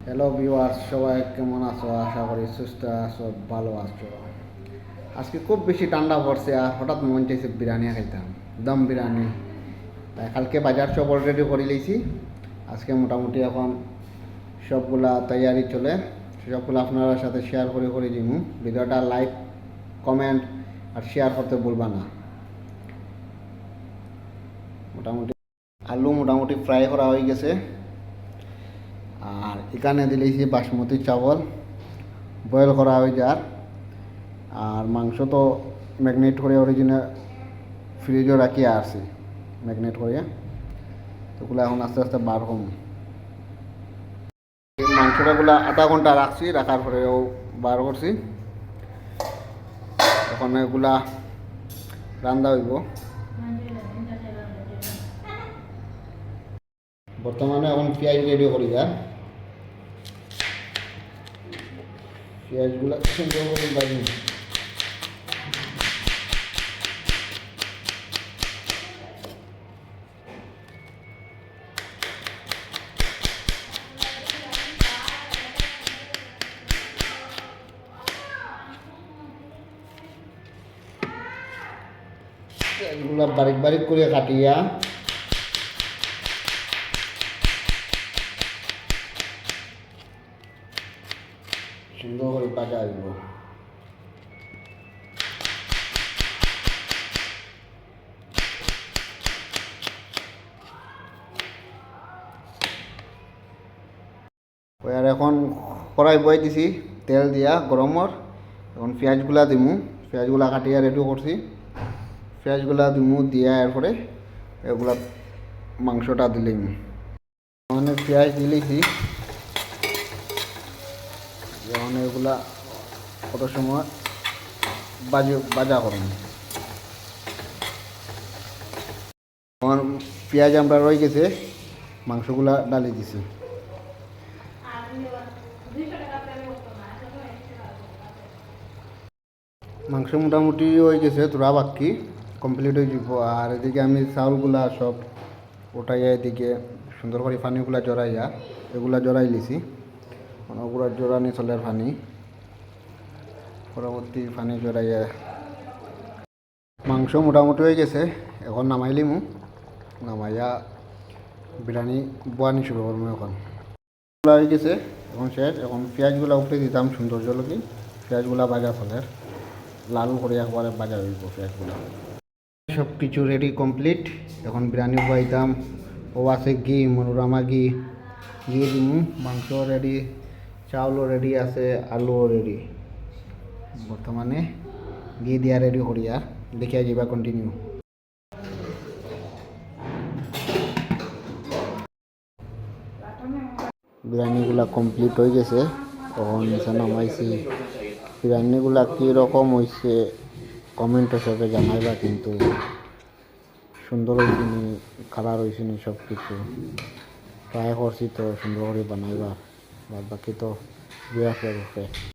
Hello viewers সবাই কেমন আছো? আশা করি সুস্থ আছো, ভালো আছো। আজকে খুব বেশি ঠান্ডা পড়ছে আর হঠাৎ মন চাইছে বিরিয়ানি খাইতাম দম বিরিয়ানি। তাই কালকে বাজার সব অলরেডি করে লিয়েছি আজকে মোটামুটি এখন সবগুলা তৈয়ারি চলে। সবগুলো আপনার সাথে শেয়ার করে করে দিমু। ভিডিওটা লাইক কমেন্ট আর শেয়ার করতে বলবা না। মোটামুটি আলু মোটামুটি ফ্রাই করা হয়ে গেছে। আর এখানে দিলেছি বাসমতি চাवल বয়েল করা হয়ে যার। আর মাংস তো ম্যাগনেট করে অরিজিনাল ফ্রিজও রাখি আসছি ম্যাগনেট করে। তোগুলো এখন আস্তে আস্তে বার কম মাংসটাগুলো আধা ঘণ্টা রাখছি, রাখার পরেও বার করছি। এখন এগুলা রান্দা হইব। বর্তমানে এখন পেঁয়াজ রেডি করি যা পেঁয়াজগুলো সুন্দর করে বাজি পেঁয়াজগুলো বারিক বারিক করে কাটিয়া সুন্দর করে ওই আর এখন কড়াই বই দিছি তেল দিয়া গরমর এখন পেঁয়াজগুলা দিমু পেঁয়াজগুলা কাটিয়া রেডি করছি পেঁয়াজগুলা দিমু দিয়া এরপরে এগুলা মাংসটা দিলেই মানে পেঁয়াজ দিলেছি যেমন এগুলা কত সময় বাজে, বাজা করুন আমার পেঁয়াজ আমরা রয়ে গেছে, মাংসগুলা ডালি দিছি। মাংস মোটামুটি হয়ে গেছে, তোরা বাকি কমপ্লিট হয়ে যাব আর এদিকে আমি চাউলগুলা সব ওটাইয়া এদিকে সুন্দর করে পানিগুলা জড়াইয়া, এগুলা জড়াই লিছি। ওগুলা জোড়ানি চলের পানি পরবর্তী পানি জড়াইয়া মাংস মোটামুটি হয়ে গেছে। এখন নামাইলিমু নামাইয়া বিরিয়ানি বোয়ানি শুরু করব এখন। হয়ে গেছে, এখন শেষ এখন পেঁয়াজগুলা উপরে দিতাম সৌন্দর্য লগি পেঁয়াজগুলা ভাজা ফলের লাল করে একবারে ভাজা হইব পেঁয়াজগুলা। সব কিছু রেডি কমপ্লিট এখন বিরিয়ানি বয়াইতাম ও আছে ঘি মনোরমা ঘি। ঘি দিমু মাংস রেডি চাউলও রেডি আছে, আলুও রেডি বর্তমানে ঘি দিয়া রেডি করি আর দেখিয়া যাবা কন্টিনিউ বিরিয়ানিগুলা কমপ্লিট হয়ে গেছে। তখন নিচে নামাইছি। বিরিয়ানিগুলা কীরকম হয়েছে কমেন্ট হিসাবে জানাইবা কিন্তু। সুন্দর হয়েছে নি কালার হয়েছে নি সব কিছু ট্রাই করছি তো সুন্দর করে বানাইবার বাদ বাকি তো বিরাট